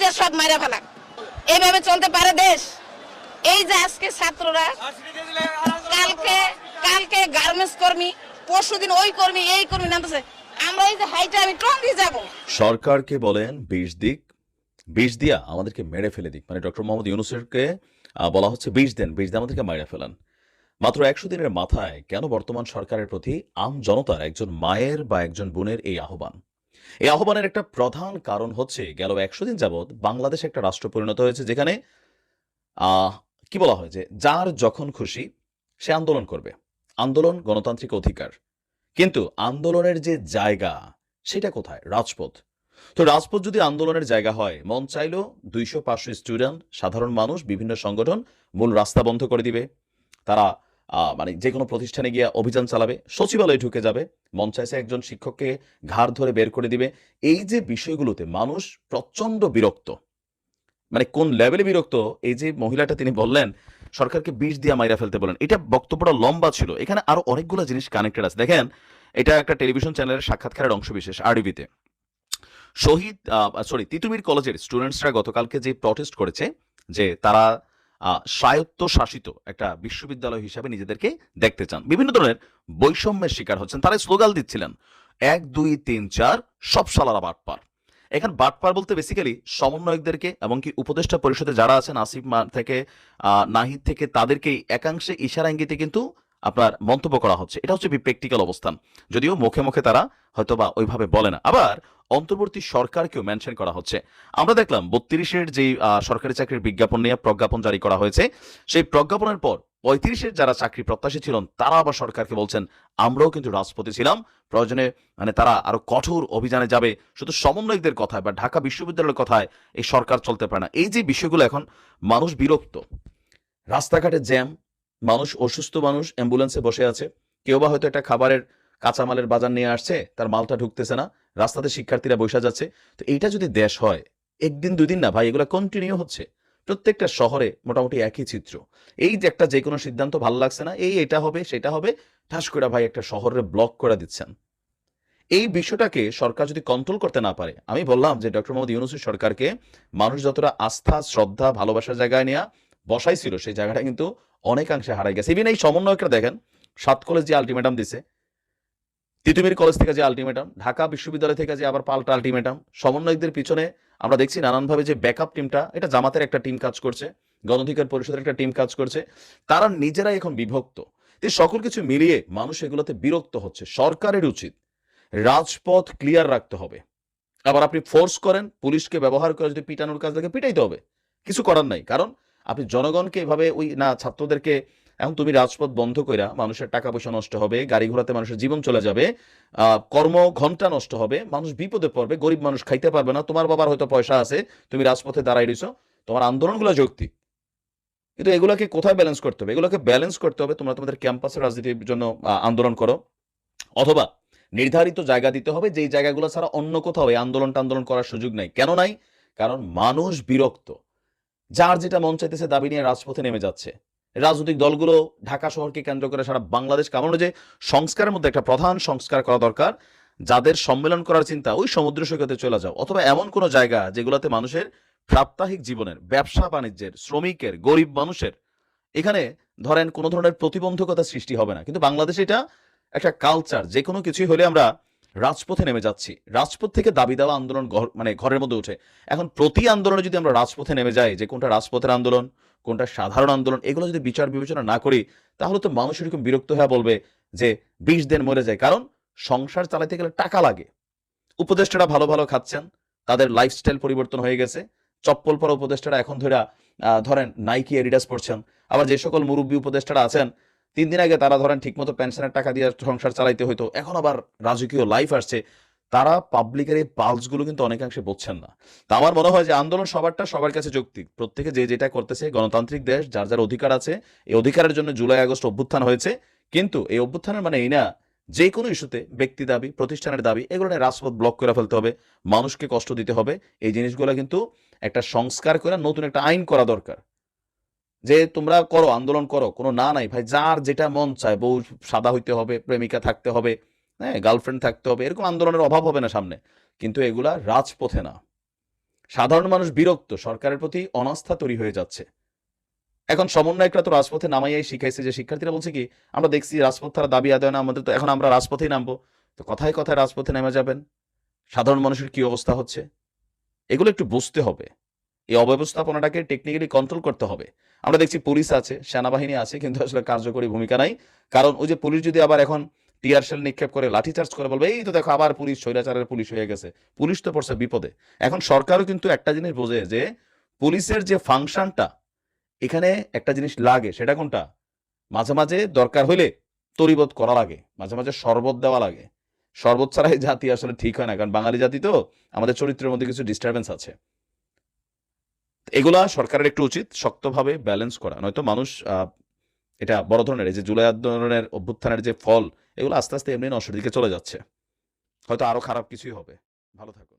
দিয়ে সব মাইরা ফেলা এইভাবে চলতে পারে দেশ? এই যে আজকে ছাত্ররা, কালকে কালকে গার্মেন্টস কর্মী, পরশুদিন ওই কর্মী, এই কর্মী নামতেছে। আমরা এই যে হাইটা আমি টঙ্গি যাব। সরকারকে বলেন বিষ দিক, বিষ দিয়া আমাদেরকে মেরে ফেলে দিক। মানে ডক্টর মোহাম্মদ ইউনুসেরকে বলা হচ্ছে বিষ দেন, বিষ দিয়ে আমাদেরকে মেরে ফেলান। মাত্র একশো দিনের মাথায় কেন বর্তমান সরকারের প্রতি আম জনতার একজন মায়ের বা একজন বোনের এই আহ্বান? এই আহ্বানের একটা প্রধান কারণ হচ্ছে গেল একশো দিন যাবৎ বাংলাদেশ একটা রাষ্ট্র পরিণত হয়েছে যেখানে কি বলা হয় যে যার যখন খুশি সে আন্দোলন করবে। আন্দোলন গণতান্ত্রিক অধিকার। কিন্তু আন্দোলনের যে জায়গা, সেটা কোথায়? রাজপথ। তো রাজপথ যদি আন্দোলনের জায়গা হয়, মন চাইলো দুইশো পাঁচশো স্টুডেন্ট, সাধারণ মানুষ, বিভিন্ন সংগঠন মূল রাস্তা বন্ধ করে দিবে। তারা মানে যে কোনো প্রতিষ্ঠানে গিয়ে অভিযান চালাবে, সচিবালয়ে ঢুকে যাবে চাইছে একজন শিক্ষককে ঘাড় ধরে বের করে দিবে। এই যে বিষয়গুলোতে মানুষ প্রচণ্ড বিরক্ত মানে কোন লেভেলে বিরক্ত, এই যে মহিলাটা তিনি বললেন, সরকারকে বিষ দিয়ে মাইরা ফেলতে বলেন, এটা বক্তব্যটা লম্বা ছিল, এখানে আরও অনেকগুলো জিনিস কানেক্টেড আছে। দেখেন, এটা একটা টেলিভিশন চ্যানেলের সাক্ষাৎকারের অংশ বিশেষ আরডিবিতে শহীদ সরি তিতুমির কলেজের স্টুডেন্টসরা গতকালকে যে প্রটেস্ট করেছে, যে তারা আহ, স্বায়ত্ত শাসিত একটা বিশ্ববিদ্যালয় হিসাবে নিজেদেরকে দেখতে চান। বিভিন্ন ধরনের বৈষম্যের শিকার হচ্ছেন। তারা স্লোগান দিচ্ছিলেন এক দুই তিন চার সব সালারা বাটপার এখানে বাটপার বলতে বেসিক্যালি সমন্বয়কদেরকে এমনকি উপদেষ্টা পরিষদে যারা আছেন আসিফ থেকে নাহিদ থেকে তাদেরকেই একাংশে ইশারা ইঙ্গিতে কিন্তু আপনার মন্তব্য করা হচ্ছে। এটা হচ্ছে প্র্যাকটিক্যাল অবস্থান। যদিও মুখে মুখে তারা হয়তোবা ওইভাবে বলে না। আবার অন্তর্বর্তী সরকারকেও মেনশন করা হচ্ছে। আমরা দেখলাম বত্রিশের যে সরকারি চাকরির বিজ্ঞাপন নিয়ে প্রজ্ঞাপন জারি করা হয়েছে, সেই প্রজ্ঞাপনের পর পঁয়ত্রিশের যারা চাকরি প্রত্যাশী ছিলেন, তারা আবার সরকারকে বলছেন, আমরাও কিন্তু রাজপথে ছিলাম। প্রয়োজনে মানে তারা আরও কঠোর অভিযানে যাবে। শুধু সমন্বয়কদের কথায় বা ঢাকা বিশ্ববিদ্যালয়ের কথায় এই সরকার চলতে পারে না। এই যে বিষয়গুলো এখন, মানুষ বিরক্ত। রাস্তাঘাটে জ্যাম, মানুষ অসুস্থ মানুষ অ্যাম্বুলেন্সে বসে আছে। কেউ বা হয়তো একটা খাবারের কাঁচামালের বাজার নিয়ে আসছে, তার মালটা ঢুকতেছে না। রাস্তাতে শিক্ষার্থীরা বসে যাচ্ছে। তো এইটা যদি দেশ হয়, একদিন দুই দিন না ভাই, এগুলো কন্টিনিউ হচ্ছে। প্রত্যেকটা শহরে মোটামুটি একই চিত্র। এই যে একটা যে কোনো সিদ্ধান্ত ভালো লাগছে না, এই এটা হবে, সেটা হবে, ঠাস করে ভাই একটা শহরে ব্লক করে দিচ্ছেন। এই বিষয়টাকে সরকার যদি কন্ট্রোল করতে না পারে, আমি বললাম যে ডক্টর মোহাম্মদ ইউনুসের সরকারকে মানুষ যতটা আস্থা, শ্রদ্ধা, ভালোবাসার জায়গায় নেওয়া বসাইছিল, সেই জায়গাটা কিন্তু অনেকাংশে হারাই গেছে। ইভিন এই সমন্বয়করা দেখেন, সাত কলেজ যে আলটিমেটাম দিছে তিতুমির কলেজ থেকে যে আলটিমেটাম ঢাকা বিশ্ববিদ্যালয় থেকে যে আবার পাল্টা আলটিমেটাম সমন্বয়কদের পিছনে আমরা দেখছি নানানভাবে যে ব্যাকআপ টিমটা এটা জামাতের একটা টিম কাজ করছে, গণধিকার পরিষদের একটা টিম কাজ করছে, তারা নিজেরাই এখন বিভক্ত। এই সকল কিছু মিলিয়ে মানুষ এগুলোতে বিরক্ত হচ্ছে। সরকারের উচিত রাজপথ ক্লিয়ার রাখতে হবে। আবার আপনি ফোর্স করেন, পুলিশকে ব্যবহার করে যদি পিটানোর কাজ দেখে পিটাইতে হবে। কিছু করার নাই। কারণ আপনি জনগণকে এভাবে ওই না, ছাত্রদেরকে এখন তুমি রাজপথ বন্ধ কইরা মানুষের টাকা পয়সা নষ্ট হবে, গাড়ি ঘোড়াতে মানুষের জীবন চলে যাবে কর্ম ঘণ্টা নষ্ট হবে, মানুষ বিপদে পড়বে, গরিব মানুষ খাইতে পারবে না, তোমার বাবার হয়তো পয়সা আছে, তুমি রাজপথে দাঁড়াই রইছো, তোমার আন্দোলনগুলো যৌক্তিক। কিন্তু এগুলোকে কোথায় ব্যালেন্স করতে হবে? এগুলোকে ব্যালেন্স করতে হবে, তোমরা তোমাদের ক্যাম্পাসের রাজনীতির জন্য আন্দোলন করো। অথবা নির্ধারিত জায়গা দিতে হবে, যেই জায়গাগুলো ছাড়া অন্য কোথাও এই আন্দোলন আন্দোলন করার সুযোগ নাই। কেন নাই? কারণ মানুষ বিরক্ত। যার যেটা মন চাইতেছে দাবি নিয়ে রাজপথে নেমে যাচ্ছে। রাজনৈতিক দলগুলো ঢাকা শহরকে কেন্দ্র করে সারা বাংলাদেশ কামড়ে যে সংস্কারের মধ্যে একটা প্রধান সংস্কার করা দরকার, যাদের সম্মেলন করার চিন্তা ওই সমুদ্র সৈকতে চলে যাও। অথবা এমন কোনো জায়গা যেগুলোতে মানুষের সাপ্তাহিক জীবনের, ব্যবসা বাণিজ্যের, শ্রমিকের, গরিব মানুষের, এখানে ধরেন কোনো ধরনের প্রতিবন্ধকতা সৃষ্টি হবে না। কিন্তু বাংলাদেশে এটা একটা কালচার যে কোনো কিছুই হলে আমরা রাজপথে নেমে যাচ্ছি। রাজপথ থেকে দাবি দেওয়া আন্দোলন মানে ঘরের মধ্যে উঠে। এখন প্রতি আন্দোলনে যদি আমরা রাজপথে নেমে যাই, যে কোনটা রাজপথের আন্দোলন কোনটা সাধারণ আন্দোলন, এগুলো যদি বিচার বিবেচনা না করি, তাহলে তো মানুষ এরকম বিরক্ত হয়ে বলবে যে বিশ দিন মরে যায়। কারণ সংসার চালাতে গেলে টাকা লাগে। উপদেষ্টারা ভালো ভালো খাচ্ছেন, তাদের লাইফস্টাইল পরিবর্তন হয়ে গেছে। চপ্পল পরা উপদেষ্টারা এখন ধরে ধরেন নাইকি এডিডাস পড়ছেন আবার যে সকল মুরব্বী উপদেষ্টারা আছেন, তিন দিন আগে তারা ধরেন ঠিকমতো পেনশনের টাকা দিয়ে সংসার চালাইতে হইতো। এখন আবার রাজকীয় লাইফ আসছে। তারা পাবলিকের এই পালসগুলো কিন্তু অনেকাংশে বুঝছেন না। তা আমার মনে হয় যে আন্দোলন সবারটা সবার কাছে যৌক্তিক। প্রত্যেকে যে যেটা করতেছে, গণতান্ত্রিক দেশ, যার যার অধিকার আছে, এই অধিকারের জন্য জুলাই, আগস্ট অভ্যুত্থান হয়েছে। কিন্তু এই অভ্যুত্থানের মানে এই না, যে কোনো ইস্যুতে ব্যক্তি দাবি, প্রতিষ্ঠানের দাবি, এগুলো নিয়ে রাজপথ ব্লক করে ফেলতে হবে। মানুষকে কষ্ট দিতে হবে। এই জিনিসগুলো কিন্তু একটা সংস্কার করে নতুন একটা আইন করা দরকার। যে তোমরা করো, আন্দোলন করো, কোনো না নাই। ভাই, যার যেটা মন চায়, বউ সাদা হইতে হবে, প্রেমিকা থাকতে হবে। হ্যাঁ গার্লফ্রেন্ড থাকতে হবে, এরকম আন্দোলনের অভাব হবে না সামনে। কিন্তু এগুলা রাজপথে না। সাধারণ মানুষ বিরক্ত, সরকারের প্রতি অনাস্থা তৈরি হয়ে যাচ্ছে। এখন সমন্বয়করা তো রাজপথে নামাইয়াই শিখাইছে যে শিক্ষার্থীরা বলছে কি, আমরা দেখছি রাজপথ তারা দাবি আদায় না, আমাদের তো এখন আমরা রাজপথেই নামবো। তো কথায় কথায় রাজপথে নেমে যাবেন। সাধারণ মানুষের কি অবস্থা হচ্ছে? এগুলো একটু বুঝতে হবে। এই অব্যবস্থাপনাটাকে টেকনিক্যালি কন্ট্রোল করতে হবে। আমরা দেখছি পুলিশ আছে, সেনাবাহিনী আছে, কিন্তু আসলে কার্যকরী ভূমিকা নাই। কারণ ওই যে পুলিশ যদি আবার এখন টিয়ার শেল নিক্ষেপ করে লাঠিচার্জ করে বলবে, এই তো দেখো, আবার পুলিশ, স্বৈরাচারের পুলিশ হয়ে গেছে। পুলিশ তো পড়ছে বিপদে। এখন সরকারও কিন্তু একটা জিনিস বোঝে যে, পুলিশের যে ফাংশনটা, এখানে একটা জিনিস লাগে, সেটা কোনটা? মাঝে মাঝে দরকার হইলে তরিবোধ করা লাগে, মাঝে মাঝে শরবত দেওয়া লাগে। শরবত ছাড়া এই জাতি আসলে ঠিক হয় না, কারণ বাঙালি জাতি তো আমাদের চরিত্রের মধ্যে কিছু ডিস্টারবেন্স আছে। এগুলা সরকারের একটু উচিত শক্তভাবে ব্যালেন্স করা, নয়তো মানুষ এটা বড় ধরনের, এই যে জুলাই আন্দোলনের অভ্যুত্থানের যে ফল, এগুলো আস্তে আস্তে এমনি নষ্টের দিকে চলে যাচ্ছে। হয়তো আরও খারাপ কিছুই হবে। ভালো থাকো।